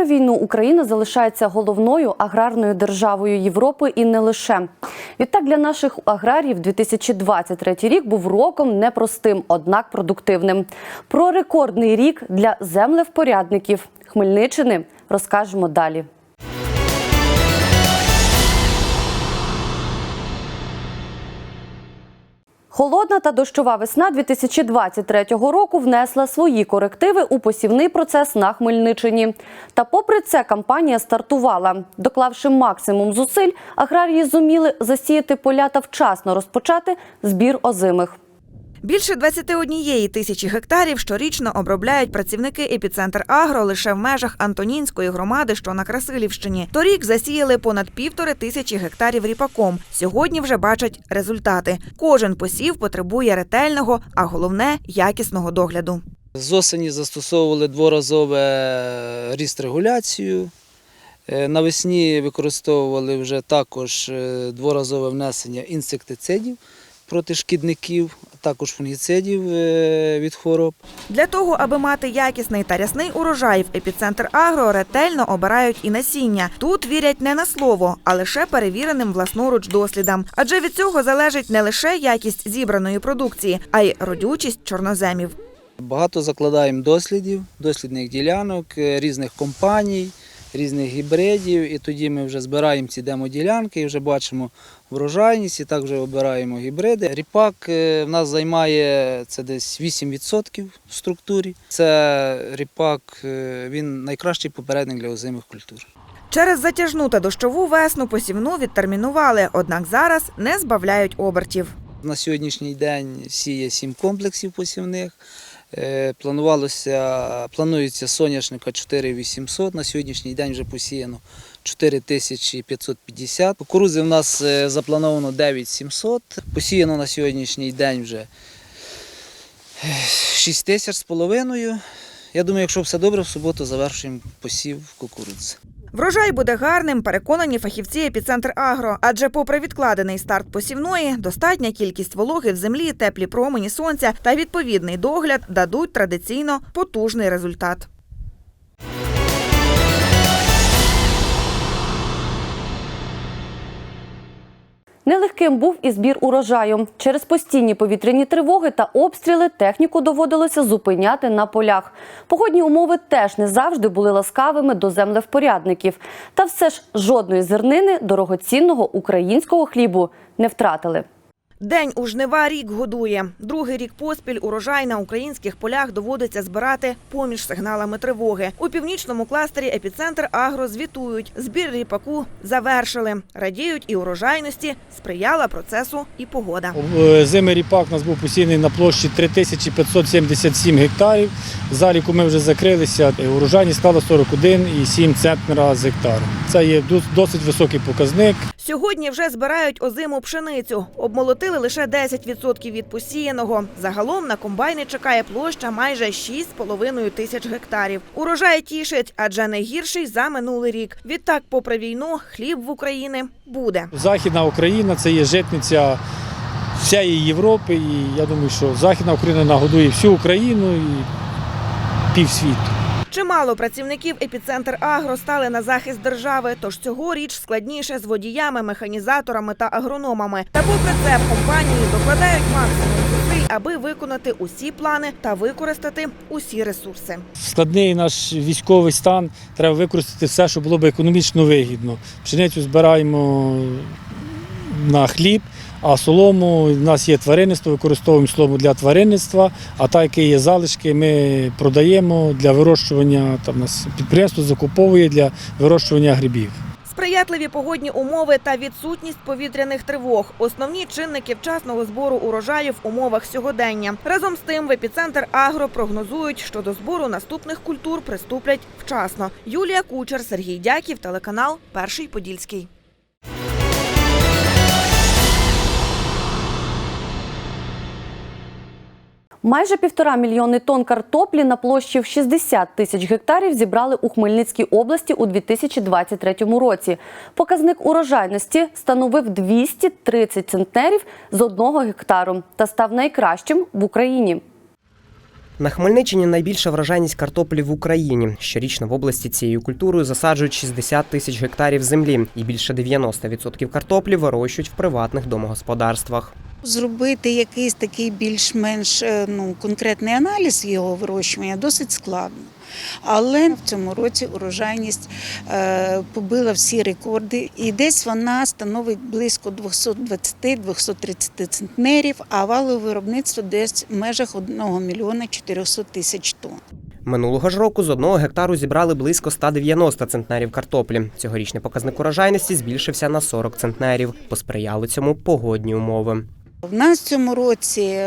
Попри війну, Україна залишається головною аграрною державою Європи і не лише. Відтак для наших аграріїв 2023 рік був роком непростим, однак продуктивним. Про рекордний рік для землевпорядників Хмельниччини розкажемо далі. Холодна та дощова весна 2023 року внесла свої корективи у посівний процес на Хмельниччині. Та попри це кампанія стартувала. Доклавши максимум зусиль, аграрії зуміли засіяти поля та вчасно розпочати збір озимих. Більше 21 тисячі гектарів щорічно обробляють працівники епіцентр Агро лише в межах Антонінської громади, що на Красилівщині. Торік засіяли понад півтори тисячі гектарів ріпаком. Сьогодні вже бачать результати. Кожен посів потребує ретельного, а головне якісного догляду. З осені застосовували дворазове ріст-регуляцію. Е, Навесні використовували вже також е, дворазове внесення інсектицидів проти шкідників, також фунгіцидів е, від хвороб. Для того, аби мати якісний та рясний урожай, в епіцентр Агро ретельно обирають і насіння. Тут вірять не на слово, а лише перевіреним власноруч дослідам. Адже від цього залежить не лише якість зібраної продукції, а й родючість чорноземів. Багато закладаємо дослідів, дослідних ділянок, е, різних компаній, різних гібридів. І тоді ми вже збираємо ці демоділянки і вже бачимо врожайність, і так вже обираємо гібриди. Ріпак е, в нас займає це десь 8% в структурі. Це ріпак, е, він найкращий попередник для озимих культур. Через затяжну та дощову весну посівну відтермінували, однак зараз не збавляють обертів. На сьогоднішній день сіє сім комплексів посівних. Е, Планувалося, планується соняшника 4800, на сьогоднішній день вже посіяно 4550. Кукурузи в нас е, заплановано 9700, посіяно на сьогоднішній день вже 6 тисяч з половиною. Я думаю, якщо все добре, в суботу завершуємо посів кукурудзи. Врожай буде гарним, переконані фахівці епіцентр Агро. Адже, попри відкладений старт посівної, достатня кількість вологи в землі, теплі промені сонця та відповідний догляд дадуть традиційно потужний результат. Нелегким був і збір урожаю. Через постійні повітряні тривоги та обстріли техніку доводилося зупиняти на полях. Погодні умови теж не завжди були ласкавими до землевпорядників. Та все ж жодної зернини дорогоцінного українського хлібу не втратили. День у жнива рік годує. Другий рік поспіль урожай на українських полях доводиться збирати поміж сигналами тривоги. У північному кластері епіцентр Агро звітують. Збір ріпаку завершили. Радіють і урожайності, сприяла процесу і погода. Е, Зимий ріпак у нас був посіяний на площі 3577 гектарів. Заліку ми вже закрилися. Е, Урожайність склала 41,7 центнера з гектару. Це є досить високий показник. Сьогодні вже збирають озиму пшеницю. Обмолотили лише 10% від посіяного. Загалом на комбайни чекає площа майже 6,5 тисяч гектарів. Урожай тішить, адже найгірший за минулий рік. Відтак, попри війну, хліб в Україні буде. Західна Україна це є житниця всієї Європи. І я думаю, що Західна Україна нагодує всю Україну і півсвіту. Чимало працівників епіцентр Агро стали на захист держави. Тож цьогоріч складніше з водіями, механізаторами та агрономами. Та попри це в компанії докладають максимум зусиль, аби виконати усі плани та використати усі ресурси. Складний наш військовий стан треба використати все, що було б економічно вигідно. Пшеницю збираємо на хліб, а солому у нас є тваринництво, використовуємо солому для тваринництва, а та, які є залишки, ми продаємо для вирощування. Там нас підприємство закуповує для вирощування грибів. Сприятливі погодні умови та відсутність повітряних тривог основні чинники вчасного збору урожаю в умовах сьогодення. Разом з тим, в епіцентр Агро прогнозують, що до збору наступних культур приступлять вчасно. Юлія Кучер, Сергій Дяків, телеканал Перший Подільський. Майже півтора мільйони тонн картоплі на площі в 60 тисяч гектарів зібрали у Хмельницькій області у 2023 році. Показник урожайності становив 230 центнерів з одного гектару та став найкращим в Україні. На Хмельниччині найбільша врожайність картоплі в Україні. Щорічно в області цією культурою засаджують 60 тисяч гектарів землі, і більше 90% картоплі вирощують в приватних домогосподарствах. Зробити якийсь такий більш-менш е, ну, конкретний аналіз його вирощування досить складно. Але в цьому році урожайність е, побила всі рекорди, і десь вона становить близько 220-230 центнерів, а валове виробництво десь в межах 1 мільйона 400 тисяч тонн. Минулого ж року з одного гектару зібрали близько 190 центнерів картоплі. Цьогорічний показник урожайності збільшився на 40 центнерів. Посприяли цьому погодні умови. В нас в цьому році,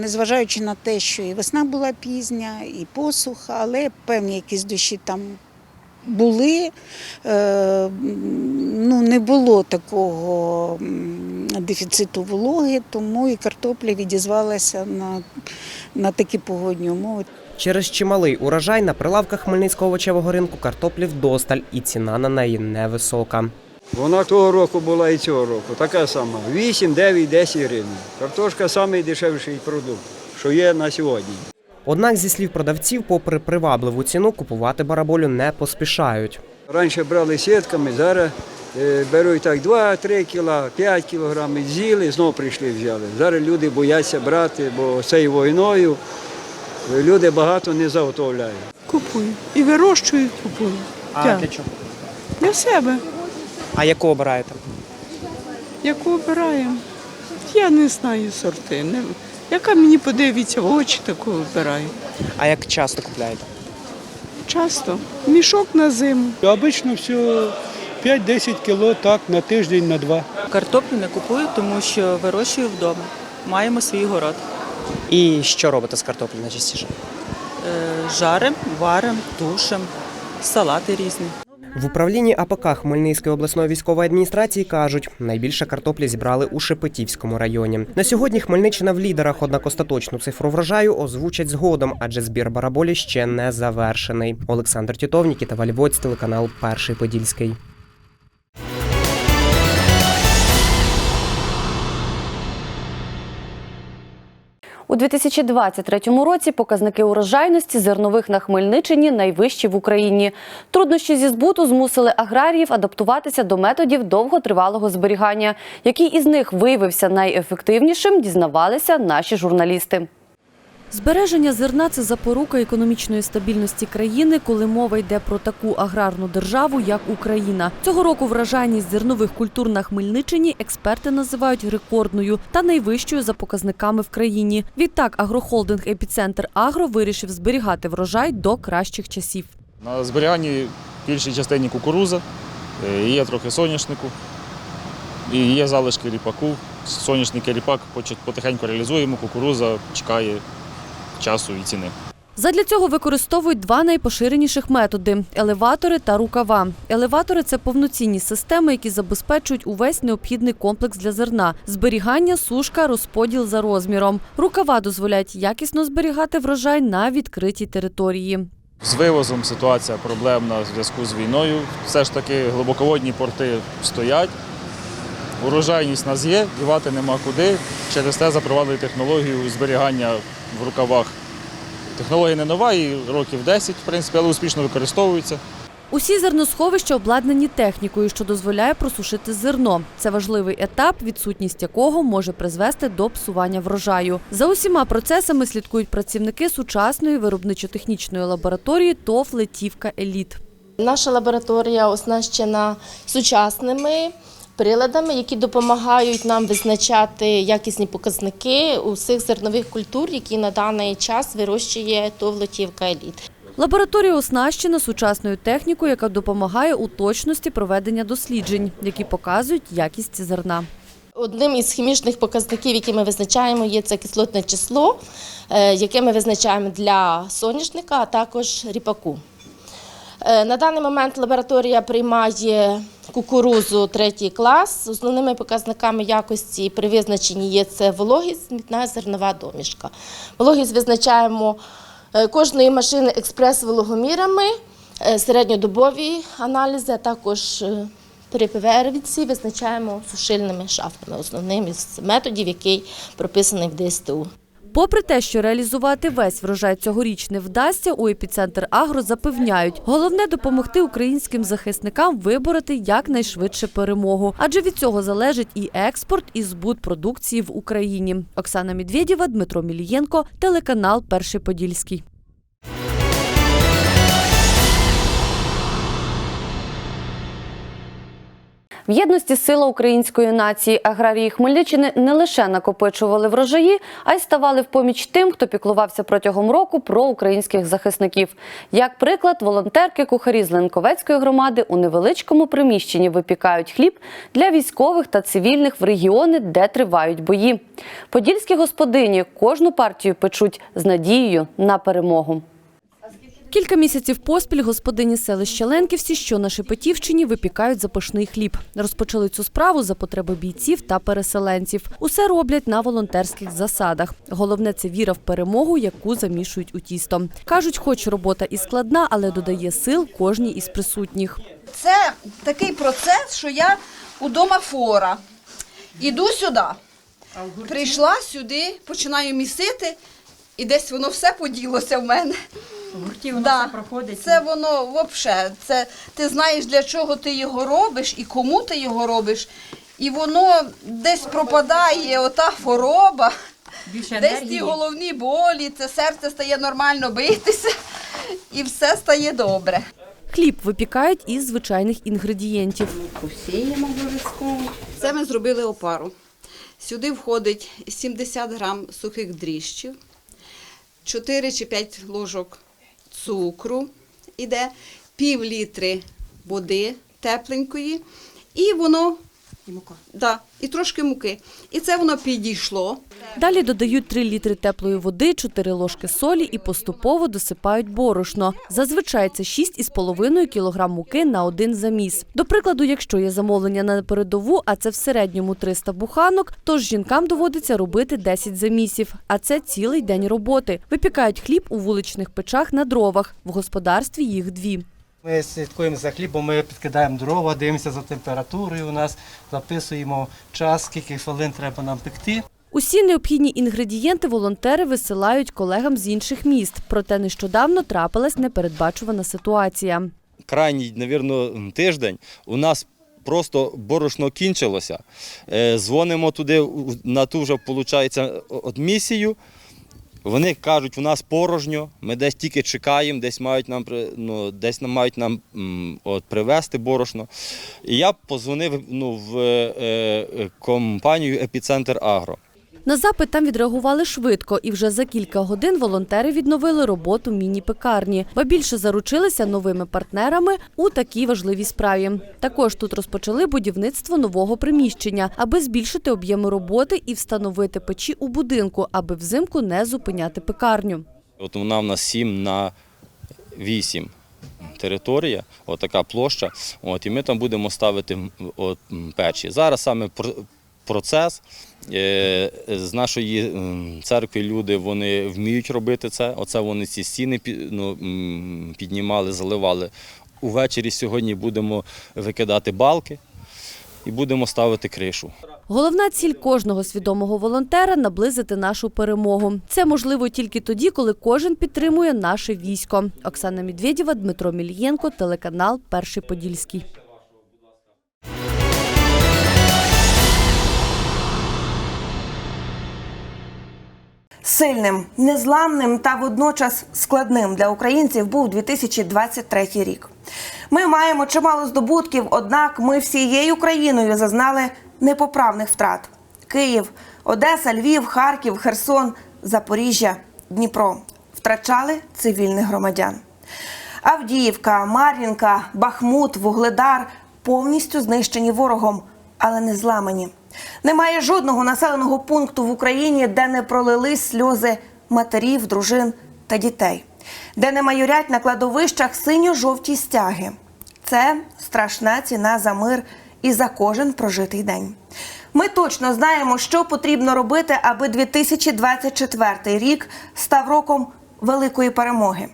незважаючи на те, що і весна була пізня, і посуха, але певні якісь дощі там були. Е, Ну, не було такого дефіциту вологи, тому і картопля відізвалася на, на такі погодні умови. Через чималий урожай на прилавках Хмельницького овочевого ринку картоплі вдосталь, і ціна на неї невисока. Вона того року була і цього року, така сама. 8, 9, 10 гривень. Картошка найдешевший продукт, що є на сьогодні. Однак, зі слів продавців, попри привабливу ціну, купувати бараболю не поспішають. Раніше брали сітками, зараз е, беруть так 2-3 кіла, 5 кілограмів, з'їли, знову прийшли взяли. Зараз люди бояться брати, бо цією війною е, люди багато не заготовляють. Купую. І вирощую, і купую. А для чого? Для себе. А яку обираєте? Яку обираємо? Я не знаю сорти. Не... Яка мені подивиться в очі, таку вибираю. А як часто купляєте? Часто. Мішок на зиму. Обично все 5-10 кіло так на тиждень, на два. Картоплю не купую, тому що вирощую вдома. Маємо свій город. І що робите з картоплі найчастіше? Е, Жарим, варим, тушим, салати різні. В управлінні АПК Хмельницької обласної військової адміністрації кажуть, найбільше картоплі зібрали у Шепетівському районі. На сьогодні Хмельниччина в лідерах, однак остаточну цифру врожаю озвучать згодом, адже збір бараболі ще не завершений. Олександр Тітов, Нікіта Вальвоць, телеканал Перший Подільський. У 2023 році показники урожайності зернових на Хмельниччині найвищі в Україні. Труднощі зі збуту змусили аграріїв адаптуватися до методів довготривалого зберігання. Який із них виявився найефективнішим, дізнавалися наші журналісти. Збереження зерна це запорука економічної стабільності країни, коли мова йде про таку аграрну державу, як Україна. Цього року вражайність зернових культур на Хмельниччині експерти називають рекордною та найвищою за показниками в країні. Відтак, агрохолдинг Епіцентр Агро вирішив зберігати врожай до кращих часів. На зберіганні більшій частині кукуруза, е, є трохи соняшнику, і є залишки ріпаку. Соняшник ріпак потихеньку реалізуємо, кукуруза чекає часу і ціни. Задля цього використовують два найпоширеніших методи елеватори та рукава. Елеватори це повноцінні системи, які забезпечують увесь необхідний комплекс для зерна: зберігання, сушка, розподіл за розміром. Рукава дозволяють якісно зберігати врожай на відкритій території. З вивозом ситуація проблемна в зв'язку з війною. Все ж таки глибоководні порти стоять. Урожайність нас є, дівати нема куди. Через те запровадили технологію зберігання в рукавах. Технологія не нова, і років 10, в принципі, але успішно використовується. Усі зерносховища обладнані технікою, що дозволяє просушити зерно. Це важливий етап, відсутність якого може призвести до псування врожаю. За усіма процесами слідкують працівники сучасної виробничо-технічної лабораторії ТОВ «Летівка Еліт». Наша лабораторія оснащена сучасними приладами, які допомагають нам визначати якісні показники усіх зернових культур, які на даний час вирощує ТОВ «Лотівка Еліт». Лабораторія оснащена сучасною технікою, яка допомагає у точності проведення досліджень, які показують якість зерна. Одним із хімічних показників, які ми визначаємо, є це кислотне число, е, яке ми визначаємо для соняшника, а також ріпаку. Е, На даний момент лабораторія приймає кукурузу третій клас. Основними показниками якості при визначенні є це вологість, мітна зернова домішка. Вологість визначаємо е, кожної машини експрес-вологомірами, е, середньодобові аналізи, а також е, при ПВР-відсі визначаємо сушильними шафами, основним із методів, який прописаний в ДСТУ. Попри те, що реалізувати весь врожай цьогоріч не вдасться, у епіцентр Агро запевняють, головне допомогти українським захисникам вибороти якнайшвидше перемогу, адже від цього залежить і експорт, і збут продукції в Україні. Оксана Медведєва, Дмитро Мілієнко, телеканал Перший Подільський. В єдності сила української нації аграрії Хмельниччини не лише накопичували врожаї, а й ставали в поміч тим, хто піклувався протягом року про українських захисників. Як приклад, волонтерки кухарі з Ленковецької громади у невеличкому приміщенні випікають хліб для військових та цивільних в регіони, де тривають бої. Подільські господині кожну партію печуть з надією на перемогу. Кілька місяців поспіль господині селища Ленківці, що на Шепетівщині, випікають запашний хліб. Розпочали цю справу за потреби бійців та переселенців. Усе роблять на волонтерських засадах. Головне це віра в перемогу, яку замішують у тісто. кажуть, хоч робота і складна, але додає сил кожній із присутніх. Це такий процес, що я удома фора. Іду сюди. Прийшла сюди, починаю місити, і десь воно все поділося в мене. Гурті Да. Це воно взагалі. Це ти знаєш, для чого ти його робиш і кому ти його робиш. І воно десь пропадає ота хвороба, Більше десь ті головні болі, це серце стає нормально битися, і все стає добре. Хліб випікають із звичайних інгредієнтів. Посіємо обов'язково. Це ми зробили опару. Сюди входить 70 грам сухих дріжджів, 4 чи 5 ложок цукру іде, пів літри води тепленької, і воно і, мука. Да, і трошки муки. І це воно підійшло. Далі додають 3 літри теплої води, 4 ложки солі і поступово досипають борошно. Зазвичай це 6,5 кг муки на один заміс. До прикладу, якщо є замовлення на передову, а це в середньому 300 буханок, то ж жінкам доводиться робити 10 замісів, а це цілий день роботи. Випікають хліб у вуличних печах на дровах. В господарстві їх дві. Ми слідкуємо за хлібом, ми підкидаємо дрова, дивимося за температурою у нас, записуємо час, скільки хвилин треба нам пекти. Усі необхідні інгредієнти волонтери висилають колегам з інших міст. Проте нещодавно трапилась непередбачувана ситуація. крайній, навірно, тиждень у нас просто борошно кінчилося. Е, Дзвонимо туди на ту вже, виходить, місію. Вони кажуть, у нас порожньо, ми десь тільки чекаємо, десь мають нам, ну, десь нам мають нам от, привезти борошно. І я позвонив ну, в е, е, компанію Епіцентр Агро. На запит там відреагували швидко, і вже за кілька годин волонтери відновили роботу міні-пекарні, ба більше заручилися новими партнерами у такій важливій справі. Також тут розпочали будівництво нового приміщення, аби збільшити об'єми роботи і встановити печі у будинку, аби взимку не зупиняти пекарню. От вона в нас 7 на 8 територія, от площа. От, і ми там будемо ставити от, печі. Зараз саме процес. е, З нашої церкви люди вони вміють робити це. Оце вони ці стіни ну, піднімали, заливали. Увечері сьогодні будемо викидати балки і будемо ставити кришу. Головна ціль кожного свідомого волонтера наблизити нашу перемогу. Це можливо тільки тоді, коли кожен підтримує наше військо. Оксана Медведєва, Дмитро Мільєнко, телеканал Перший Подільський. Сильним, незламним та водночас складним для українців був 2023 рік. Ми маємо чимало здобутків, однак ми всією країною зазнали непоправних втрат: Київ, Одеса, Львів, Харків, Херсон, Запоріжжя, Дніпро втрачали цивільних громадян. Авдіївка, Мар'їнка, Бахмут, Вугледар повністю знищені ворогом, але не зламані. Немає жодного населеного пункту в Україні, де не пролились сльози матерів, дружин та дітей, де не майорять на кладовищах синьо-жовті стяги. Це страшна ціна за мир і за кожен прожитий день. Ми точно знаємо, що потрібно робити, аби 2024 рік став роком великої перемоги.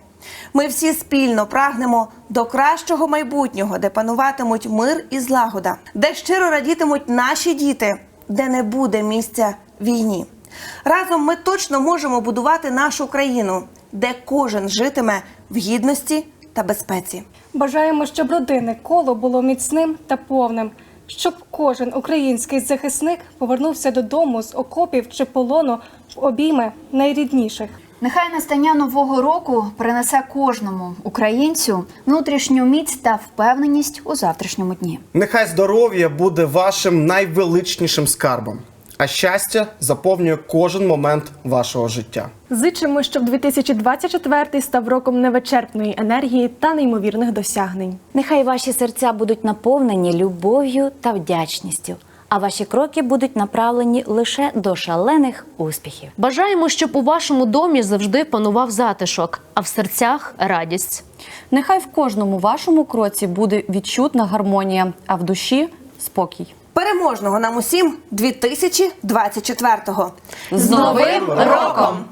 Ми всі спільно прагнемо до кращого майбутнього, де пануватимуть мир і злагода, де щиро радітимуть наші діти, де не буде місця війні. Разом ми точно можемо будувати нашу країну, де кожен житиме в гідності та безпеці. Бажаємо, щоб родинне коло було міцним та повним, щоб кожен український захисник повернувся додому з окопів чи полону в обійми найрідніших. Нехай настання нового року принесе кожному українцю внутрішню міць та впевненість у завтрашньому дні. Нехай здоров'я буде вашим найвеличнішим скарбом, а щастя заповнює кожен момент вашого життя. Зичимо, щоб 2024 став роком невичерпної енергії та неймовірних досягнень. Нехай ваші серця будуть наповнені любов'ю та вдячністю, а ваші кроки будуть направлені лише до шалених успіхів. Бажаємо, щоб у вашому домі завжди панував затишок, а в серцях радість. Нехай в кожному вашому кроці буде відчутна гармонія, а в душі спокій. Переможного нам усім 2024-го! З Новим роком!